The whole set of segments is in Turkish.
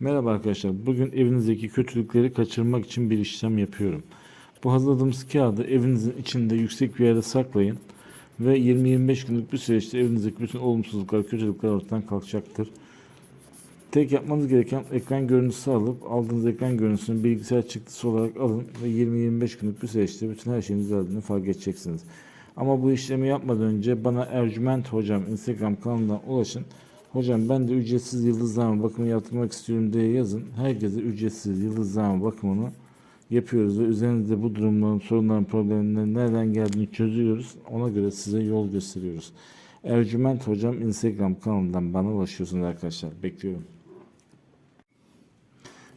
Merhaba arkadaşlar. Bugün evinizdeki kötülükleri kaçırmak için bir işlem yapıyorum. Bu hazırladığımız kağıdı evinizin içinde yüksek bir yerde saklayın ve 20-25 günlük bir süreçte evinizdeki bütün olumsuzluklar, kötülükler ortadan kalkacaktır. Tek yapmanız gereken ekran görüntüsü alıp aldığınız ekran görüntüsünü bilgisayar çıktısı olarak alın ve 20-25 günlük bir süreçte bütün her şeyin düzeldiğini fark edeceksiniz. Ama bu işlemi yapmadan önce bana Ercüment Hocam Instagram kanalından ulaşın. Hocam ben de ücretsiz yıldızlama bakımı yaptırmak istiyorum diye yazın. Herkese ücretsiz yıldızlama bakımını yapıyoruz ve üzerinizde bu durumların, sorunların, problemlerin nereden geldiğini çözüyoruz. Ona göre size yol gösteriyoruz. Ercüment Hocam Instagram kanalından bana ulaşıyorsunuz arkadaşlar. Bekliyorum.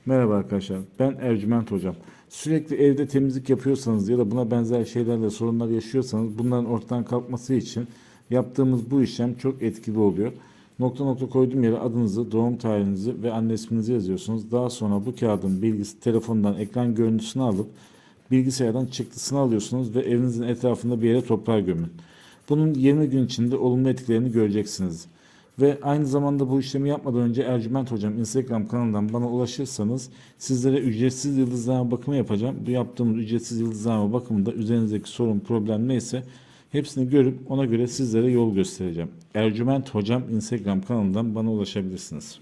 Merhaba arkadaşlar. Ben Ercüment Hocam. Sürekli evde temizlik yapıyorsanız ya da buna benzer şeylerle sorunlar yaşıyorsanız bunların ortadan kalkması için yaptığımız bu işlem çok etkili oluyor. Nokta nokta koyduğum yere adınızı, doğum tarihinizi ve anne isminizi yazıyorsunuz. Daha sonra bu kağıdın bilgisi telefondan ekran görüntüsünü alıp bilgisayardan çıktısını alıyorsunuz ve evinizin etrafında bir yere toprağa gömün. Bunun 20 gün içinde olumlu etkilerini göreceksiniz. Ve aynı zamanda bu işlemi yapmadan önce Ercüment Hocam Instagram kanalından bana ulaşırsanız sizlere ücretsiz yıldızlama bakımı yapacağım. Bu yaptığımız ücretsiz yıldızlama bakımında üzerinizdeki sorun, problem neyse hepsini görüp ona göre sizlere yol göstereceğim. Ercüment Hocam Instagram kanalından bana ulaşabilirsiniz.